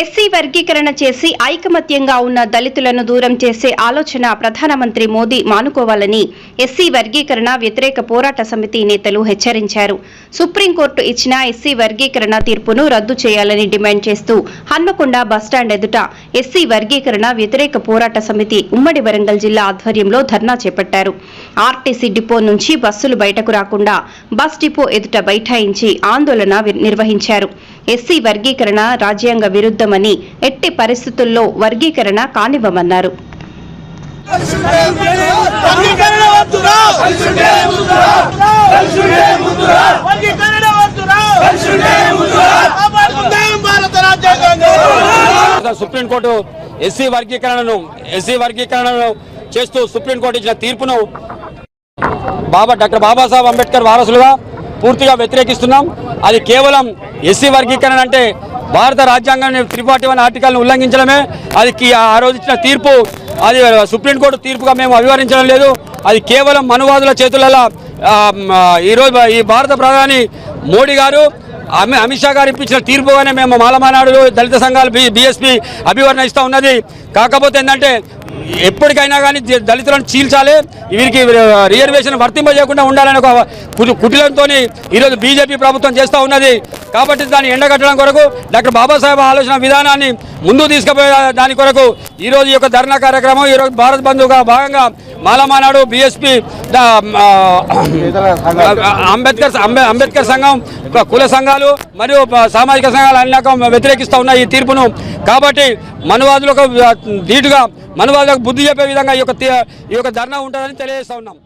SC వర్గీకరణ చేసి ఐకమత్యంగా ఉన్న దళితులను దూరం చేసే ఆలోచన ప్రధానమంత్రి మోదీ మానుకోవాలని ఎస్సీ వర్గీకరణ వ్యతిరేక పోరాట సమితి నేతలు హెచ్చరించారు. సుప్రీంకోర్టు ఇచ్చిన ఎస్సీ వర్గీకరణ తీర్పును రద్దు చేయాలని డిమాండ్ చేస్తూ హన్మకొండ బస్టాండ్ ఎదుట ఎస్సీ వర్గీకరణ వ్యతిరేక పోరాట సమితి ఉమ్మడి వరంగల్ జిల్లా ఆధ్వర్యంలో ధర్నా చేపట్టారు. ఆర్టీసీ డిపో నుంచి బస్సులు బయటకు రాకుండా బస్ డిపో ఎదుట బైఠాయించి ఆందోళన నిర్వహించారు. ఎస్సీ వర్గీకరణ రాజ్యాంగ విరుద్ధమని ఎట్టి పరిస్థితుల్లో వర్గీకరణ కానివ్వమన్నారు. సుప్రీంకోర్టు ఎస్సీ వర్గీకరణను ఎస్సీ వర్గీకరణను చేస్తూ సుప్రీంకోర్టు ఇచ్చిన తీర్పును బాబా డాక్టర్ బాబాసాహెబ్ అంబేద్కర్ వారసులుగా పూర్తిగా వ్యతిరేకిస్తున్నాం. అది కేవలం ఎస్సీ వర్గీకరణ అంటే భారత రాజ్యాంగాన్ని త్రిపాఠి వన్ ఆర్టికల్ని ఉల్లంఘించడమే. అది ఆ రోజు ఇచ్చిన తీర్పు అది సుప్రీంకోర్టు తీర్పుగా మేము అభివర్ణించడం లేదు. అది కేవలం మనువాదుల చేతులలో ఈరోజు ఈ భారత ప్రధాని మోడీ గారు అమి- అమిత్ షా గారు ఇప్పించిన తీర్పుగానే మేము మాలమానాడులు దళిత సంఘాలు బి బీఎస్పీ అభివర్ణిస్తూ ఉన్నది. కాకపోతే ఏంటంటే ఎప్పటికైనా కానీ దళితులను చీల్చాలి. వీరికి రిజర్వేషన్ వర్తింపజేయకుండా ఉండాలని ఒక కుటిలంతో ఈరోజు బీజేపీ ప్రభుత్వం చేస్తూ ఉన్నది. కాబట్టి దాన్ని ఎండగట్టడం కొరకు డాక్టర్ బాబాసాహెబ్ ఆలోచన విధానాన్ని ముందు తీసుకుపోయే దాని కొరకు ఈరోజు ఈ యొక్క ధర్నా కార్యక్రమం ఈరోజు భారత్ బంధుగా భాగంగా మాలమానాడు బీఎస్పీ అంబేద్కర్ అంబే- అంబేద్కర్ సంఘం కుల సంఘాలు మరియు సామాజిక సంఘాలు అన్ని రకం వ్యతిరేకిస్తూ ఉన్నాయి ఈ తీర్పును. కాబట్టి మనువాదులకు ధీటుగా మనువాదు వాళ్ళకు బుద్ధి చెప్పే విధంగా ఈ యొక్క ఈ యొక్క ధర్నా ఉంటుందని తెలియజేస్తా ఉన్నాం.